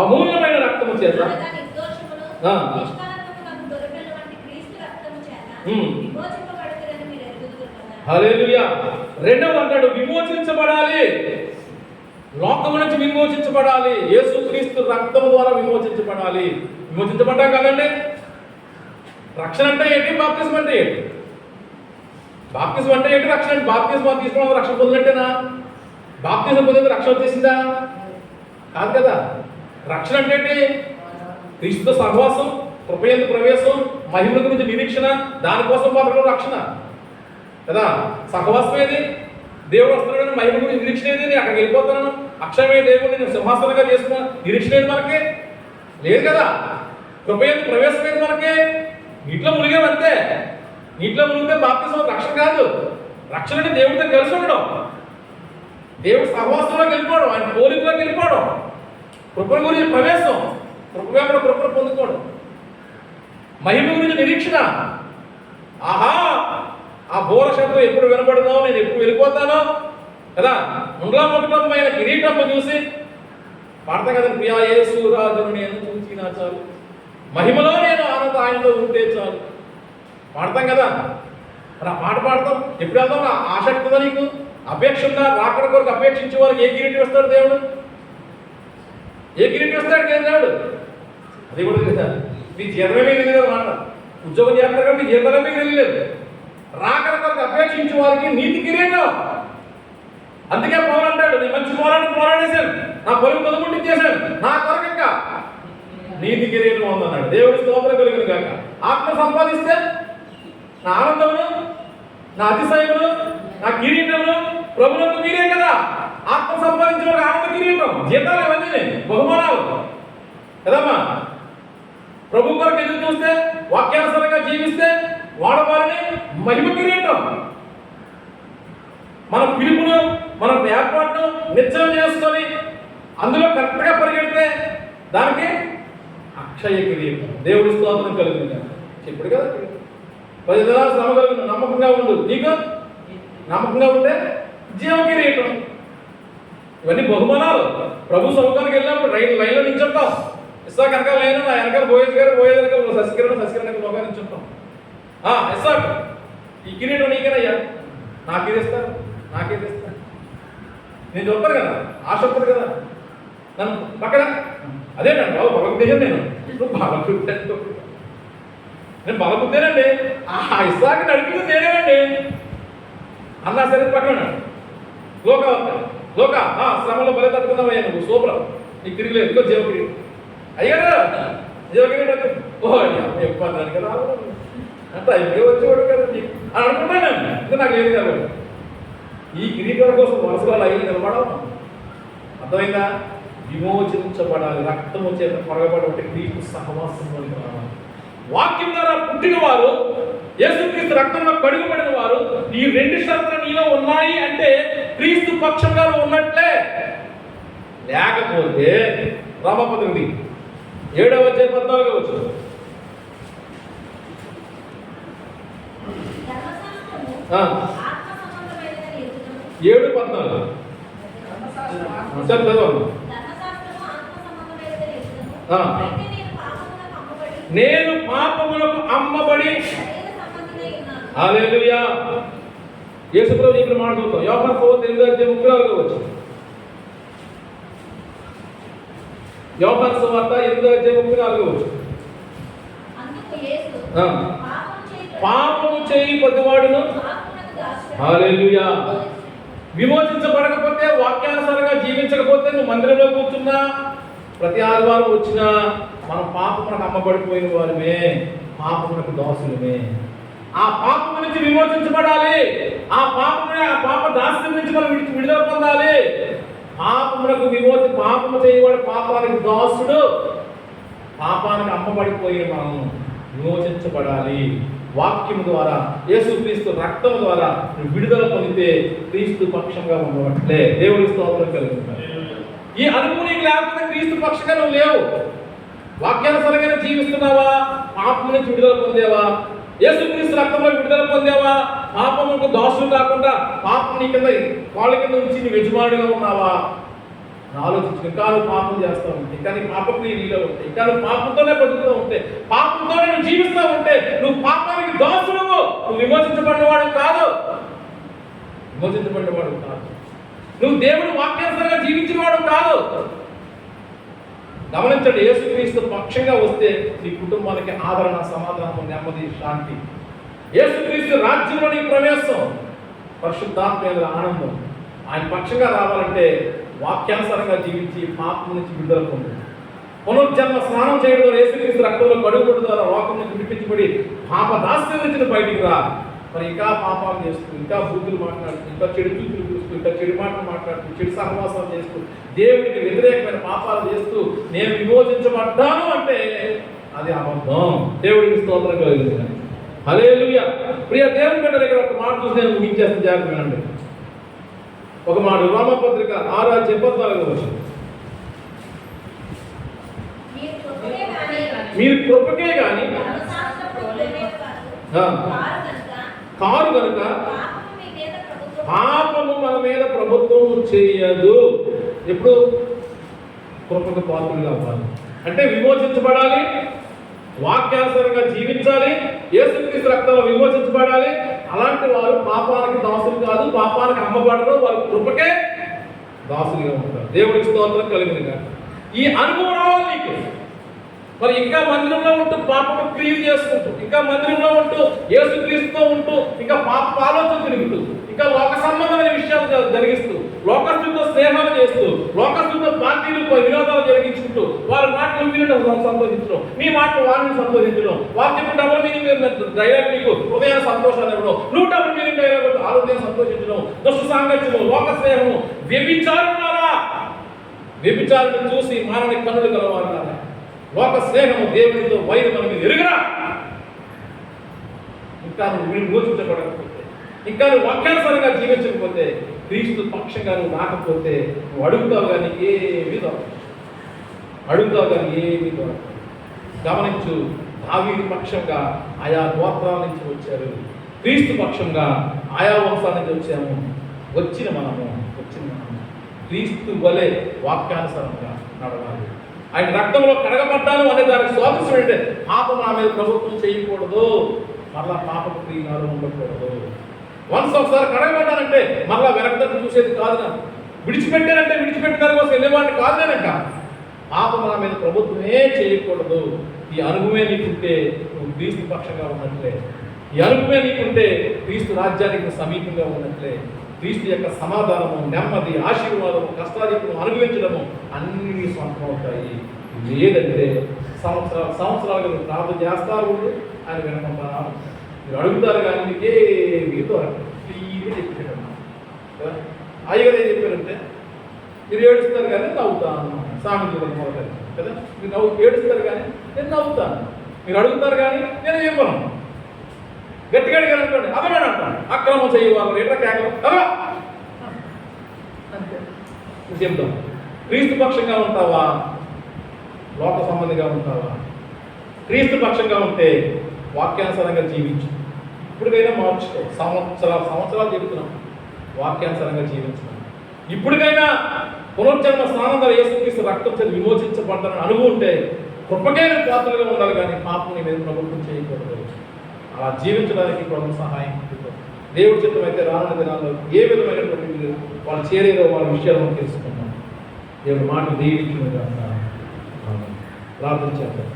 అమూల్యమైన రక్తము చేత. రెండవ అంటాడు విమోచించబడాలి లోకము నుంచి విమోచించబడాలి యేసుక్రీస్తు రక్తం ద్వారా విమోచించబడాలి విమోచించబడ్డాం కదండి? రక్షణ అంటే ఏంటి? బాప్తిజం అంటే ఏంటి? బాప్తిజం అంటే ఏంటి రక్షణ? అంటే బాప్తిజం తీసుకోవడం రక్షణ పొందినట్టేనా? బాప్తిజం పొందిన రక్షణ వచ్చేసిందా? కాదు కదా. రక్షణ అంటే ఏంటి సహవాసం కృపయందు ప్రవేశం మహిమల గురించి నిరీక్షణ దానికోసం మాత్రం రక్షణ. కదా? సహవాసం ఏది? దేవుడు వస్తున్నాడని మహిమ గురించి నిరీక్షణ ఏది? నేను అక్కడికి వెళ్ళిపోతున్నాను అక్షయమే దేవుడిని నేను సింహాసనంగా చేసుకున్న నిరీక్షణ ఏది మనకి? లేదు కదా? కృపయందు ప్రవేశం ఏది మనకి? నీటిలో మునిగేవంతే నీటిలో మునిగితే బాప్తిసం రక్షణ కాదు. రక్షణ అంటే దేవుడితో కలిసి ఉండడం. దేవుడు సహవాసంలోకి వెళ్ళిపోవడం ఆయన పోలికలోకి వెళ్ళిపోవడం. కృపణ గురించి ప్రవేశం. కృపగా మనం కృపను పొందుకోవడం మహిమ గురించి నిరీక్షణ. ఆహా ఆ బోర శబ్దం ఎప్పుడు వినపడదో నేను ఎప్పుడు వెళ్ళిపోతానో కదా? ముండ్లా ముఖమైన కిరీటమ్మ చూసి పాడతాం కదా ప్రియా యేసురాజును నేను చూసినా చాలు. మహిమలో నేను ఆనంద ఆయనలో ఉంటే చాలు. పాడతాం కదా? మరి ఆ పాట పాడతాం. ఎప్పుడు వెళ్తాం? ఆసక్తి ఉందా నీకు? అపేక్ష ఉందా? రాకడ కొరకు అపేక్షించే వారికి ఏ కిరీటం ఇస్తాడు దేవుడు? ఏ కిరీటం ఇస్తాడు దేవుడు అది కూడా తెలుసా? మీ జీతమే మీకు తెలియదు మాట ఉద్యోగం చేస్తారు కాబట్టి మీ జీతమే మీకు తెలియలేదు రాకడ కొరకు అపేక్షించే వారికి నీతి కిరీటం. అందుకే పోరాడాడు అంటాడు నేను మంచి పోరాటం పోరాడేశాను నా పరుగు కొనుక్కుంటే నా కొరకు ఇంకా. నీతి కిరీటం ఉందన్నాడు దేవుడి స్తోత్రం కలిగిన కాక ఆత్మ సంపాదిస్తే నా ఆనందమును నా అతిశయమును నా కిరీటమును ప్రభులకు మీరే కదా. ఆత్మ సంపాదించిన ఆనంద కిరీటం. జీతాలు బహుమానాలు కదమ్మా? ప్రభు కొరకు ఎదురు చూస్తే వాక్యానుసారంగా జీవిస్తే వాడవారిని మహిమ కిరీటం. మన పిలుపును మన ఏర్పాటును నిశ్చయం చేసుకొని అందులో కరెక్ట్గా పరిగెడితే దానికి అక్షయ కిరీటం. దేవుడి స్తోత్రం కలిగింది. ఇప్పుడు కదా పది దినాలు శ్రమ కలిగిన నమ్మకంగా ఉండు. నీకు నమ్మకంగా ఉంటే జీవ కిరీటం. ఇవన్నీ బహుమానాలు. ప్రభు సముఖానికి వెళ్ళినప్పుడు రైలు లైన్లో నించుంటాం ఇస్సా కనుక లైన్ నా వెనకాల బోయేజ్ గారు బోయేజ్ వెనకాల సస్కిరణ సస్కిరణ లోగా నించుంటాం ఆ ఇస్సా ఈ కిరీటం నీకేనయ్యా? నాకే తెస్తారు నాకే తెస్తారు నేను చెప్తాను కదా ఆశ ఉంటుంది కదా. నన్ను పక్కన. అదేనండి బాబు బలబుద్ధేశం నేను. ఇప్పుడు బలబుద్ధి నేను బలబుద్ధేనండి ఆ ఇస్సాకి నడిపింది నేనేనండి. అన్నా సరే పక్కన లోక లోక ఆ శ్రమలో బలి తట్టుకుందామయ్యా నువ్వు సూపర్ నీకు తిరిగిలేదు ఇంకో ఇదిగో జీవకిరి అయ్యారా జీవకిరి అంటే ఓ ఎక్కువ దానికి కదా. అంత అయిపోయి వచ్చేవాడు కదా నీకు. అని అనుకుంటాను ఇంకా నాకు లేదు కాబట్టి ఈ కిరీటం కోసం వరుసగా అయ్యి నిలబడం అర్థమైందా? విమోచించబడాలి. రక్తము చేత పొరగబడి ఒకటి క్రీస్తు సహవాసంలోకి రావాలి. వాక్యం ద్వారా పుట్టిన వారు యేసుక్రీస్తు రక్తంలో కడుగుబడిన వారు ఈ రెండు షరతులు నీలో ఉన్నాయి అంటే క్రీస్తు పక్షంగా ఉన్నట్లే. లేకపోతే రామపత్రిది ఏడవ అధ్యాయ పద్నాలుగు వచ్చు. ఏడు పద్నాలుగు. నేను పాపమునకు అమ్మబడి నేను పాపములకు అమ్మబడి యేసుప్రభు చెప్పిన మాట చూద్దాం యోహాను సువార్త ఎనిమిదో అధ్యాయం ముప్పై నాలుగో వచ్చు యోహాను సువార్త ఎనిమిదో అధ్యాయం ముప్పై నాలుగో. పాపము చేయి ప్రతివాడును విమోచించబడకపోతే వాక్యానుసారంగా జీవించకపోతే నువ్వు మందిరంలో కూర్చున్నా ప్రతి ఆదివారం వచ్చినా మనం పాపమునకు అమ్మబడిపోయిన వారమే. పాపమునకు దోషులమే. ఆ పాపం నుంచి విమోచించబడాలి. ఆ పాపమునే ఆ పాప దాస్యం నుంచి మనం విడుదల పొందాలి. పాపములకు విమోచి పాపము చేయవాడు పాపానికి దాసుడు పాపానికి అమ్మబడిపోయిన మనం విమోచించబడాలి. వాక్యం ద్వారా యేసుక్రీస్తు రక్తం ద్వారా విడుదల పొందితే క్రీస్తు పక్షంగా ఉండవట్లే దేవుడి స్తోత్రం కలుగుతారు ఈ అనుభవం నీకు లేకపోతే క్రీస్తు పక్షంగా నువ్వు లేవు. వాక్యానుసరంగా జీవిస్తున్నావా? పాపం నుంచి విడుదల పొందేవా? యేసుక్రీస్తు రక్తంలో విడుదల పొందావా? పాపముకు దోషం కాకుండా పాపం నీ కింద వాళ్ళ కింద ఉంచి నీ యజమానుడిగా ఉన్నావా? ఆలోచించు ఇంకా నువ్వు పాపం చేస్తూ ఉంటే ఇంకా నీ పాప నీలో ఉంటే ఇంకా నువ్వు పాపంతోనే బతుకుతూ ఉంటే పాపంతోనే నువ్వు జీవిస్తూ ఉంటే నువ్వు పాపానికి దోషుడు నువ్వు విమోచించబడినవాడు కాదు. విమోచించబడినవాడు కాదు. నువ్వు దేవుడు వాక్యానుసారంగా జీవించినవాడు కాదు. గమనించండి యేసుక్రీస్తు పక్షంగా వస్తే నీ కుటుంబానికి ఆదరణ సమాధానం నెమ్మది శాంతి. యేసుక్రీస్తు రాజ్యంలో నీ ప్రవేశం పరిశుద్ధాత్మ ఆనందం. ఆయన పక్షంగా రావాలంటే వాక్యానుసారంగా జీవించి పాపం నుంచి విడుదల పొందు. పునర్జన్మ స్నానం చేయడం ద్వారా యేసుక్రీస్తు రక్తంలో కడుగుబడి ద్వారా లోకం నుంచి విడిపించబడి పాప దాస్యం నుంచి బయటికి రా. మరి ఇంకా పాపాలు చేస్తూ ఇంకా బూతులు మాట్లాడుతూ ఇంకా చెడు చూపులు చూస్తూ ఇంకా చెడు మాటలు మాట్లాడుతూ చెడు సహవాసాలు చేస్తూ దేవుడికి వ్యతిరేకమైన పాపాలు చేస్తూ నేను విమోచించబడ్డాను అంటే అది అబద్ధం. దేవుడికి స్తోత్రం కలిగింది హల్లెలూయా. ప్రియ దేవుని బిడ్డ దగ్గర ఒక మాట చూసి నేను ముగించేస్తాను జాగ్రత్త ఒక మాట రోమపత్రిక ఆరాధ్య పద్నాలుగు వచ్చింది? మీరు కృపకే కానీ కారు కనుక పాపము మన మీద ప్రభుత్వం చేయదు. ఎప్పుడు? కృపకు పాత్రలు అవ్వాలి అంటే విమోచించబడాలి వాక్యానుసారంగా జీవించాలి యేసుక్రీస్తు రక్తంలో విమోచించబడాలి. అలాంటి వారు పాపానికి దాసులు కాదు పాపానికి అమ్మబడరు వారి కృపకే దాసులుగా ఉంటారు. దేవుడికి స్తోత్రం కలిగింది కాదు ఈ అనుభవం నీకు. మరి ఇంకా మందిరంలో ఉంటూ పాపకు క్రియలు చేసుకుంటూ ఇంకా మందిరంలో ఉంటూ యేసుక్రీస్తుతో ఉంటూ ఇంకా పాప ఆలోచన తిరుగుతూ ఇంకా లోక సంబంధమైన విషయాలు జరిగిస్తూ లోకస్తులతో స్నేహాలు చేస్తూ లోకస్తులతో పార్టీలు వినోదాలు జరిగించుకుంటూ వారి మాటలు మీరు సంతోషించడం మీ మాటలు వారిని సంతోషించడం వారు చెప్పిన డబుల్ మీనింగ్ డైలాగ్ నీకు హృదయ సంతోషాన్ని ఇవ్వడం నువ్వు డబుల్ మీనింగ్ డైలాగ్ ఆరోగ్యం సంతోషించడం దుష్ట సాంగత్యము లోక స్నేహము వ్యభిచారులారా! వ్యభిచారులు చూసి మానని కన్నులు కలవాలన్నారు లోక స్నేహము దేవునితో వైరు మన మీద ఎరుగరా ఇంకా నువ్వు విమోచించబడకపోతే ఇంకా నువ్వు ఒక్కసారిగా జీవించకపోతే క్రీస్తు పక్షంగా నువ్వు రాకపోతే నువ్వు అడుగుతావు కానీ ఏమీ దొరకదు. అడుగుతావు కానీ ఏమీ దొరకదు. గమనించు దావీడి పక్షంగా ఆయా గోత్రాల నుంచి వచ్చారు. క్రీస్తు పక్షంగా ఆయా వంశాల నుంచి వచ్చాము. వచ్చిన మనము వచ్చిన మనము. క్రీస్తు వలె వాక్యానుసారంగా నడవాలి. ఆయన రక్తంలో కడగబడ్డాను అనే దానికి స్వాతంత్రం ఏంటంటే పాపం నా మీద ప్రభుత్వం చేయకూడదు. మరలా పాప క్రియలు ఉండకూడదు. వన్స్ ఒకసారి కడగబడ్డానంటే మరలా వెనక్కి చూసేది కాదు నా విడిచిపెట్టానంటే విడిచిపెట్టడానికి కోసం వెళ్ళేవాడిని కాదు నేనక పాపం నా మీద ప్రభుత్వమే చేయకూడదు. ఈ అనుభవమే నీకుంటే నువ్వు క్రీస్తు పక్షంగా ఉన్నట్లే. ఈ అనుభవమే నీకుంటే క్రీస్తు రాజ్యానికి సమీపంగా ఉన్నట్లే. క్రీస్తు యొక్క సమాధానము నెమ్మది ఆశీర్వాదము కష్టాధికము అనుభవించడము అన్నీ సొంతం అవుతాయి. లేదంటే సంవత్సరాలు సంవత్సరాలు మీరు ప్రార్థన చేస్తారు ఉండు ఆయన వినకుండా మీరు అడుగుతారు కానీ మీకే మీతో క్లియర్గా చెప్పేటమ్మా కదా? అయ్యగారు ఏం చెప్పారంటే మీరు ఏడుస్తారు కానీ నవ్వుతాను సామెతలు కదా? మీరు నవ్వు ఏడుస్తారు కానీ నేను నవ్వుతాను. మీరు అడుగుతారు కానీ నేను ఇవ్వను గట్టిగా అడిగారు అనుకోండి. అదమని అంటాను అక్రమం చేయవాళ్ళు ఎట్లా కేకలు. చెప్తాం? క్రీస్తు పక్షంగా ఉంటావా? లోక సంబంధిగా ఉంటావా? క్రీస్తు పక్షంగా ఉంటే వాక్యానుసారంగా జీవించు. ఇప్పటికైనా మార్చుకో. సంవత్సరాలు సంవత్సరాలు చెబుతున్నాం. వాక్యానుసారంగా జీవించడం. ఇప్పటికైనా పునర్జన్మ స్నానం ద్వారా యేసుక్రీస్తు రక్తం చేతి విమోచించబడ్డారని అనుభవం ఉంటే కృపకే పాత్రలుగా ఉండాలి కానీ పాపం నీ మీద ప్రభుత్వం చేయకూడదు. అలా జీవించడానికి ప్రభు సహాయం దేవుడి చిత్తం అయితే రానున్న దినాల్లో ఏ విధమైనటువంటి వాళ్ళు చేరేదో వాళ్ళ విషయాలను తెలుసుకున్నాం దేవుడు మాట దీవించిన ప్రార్థన చేద్దాం.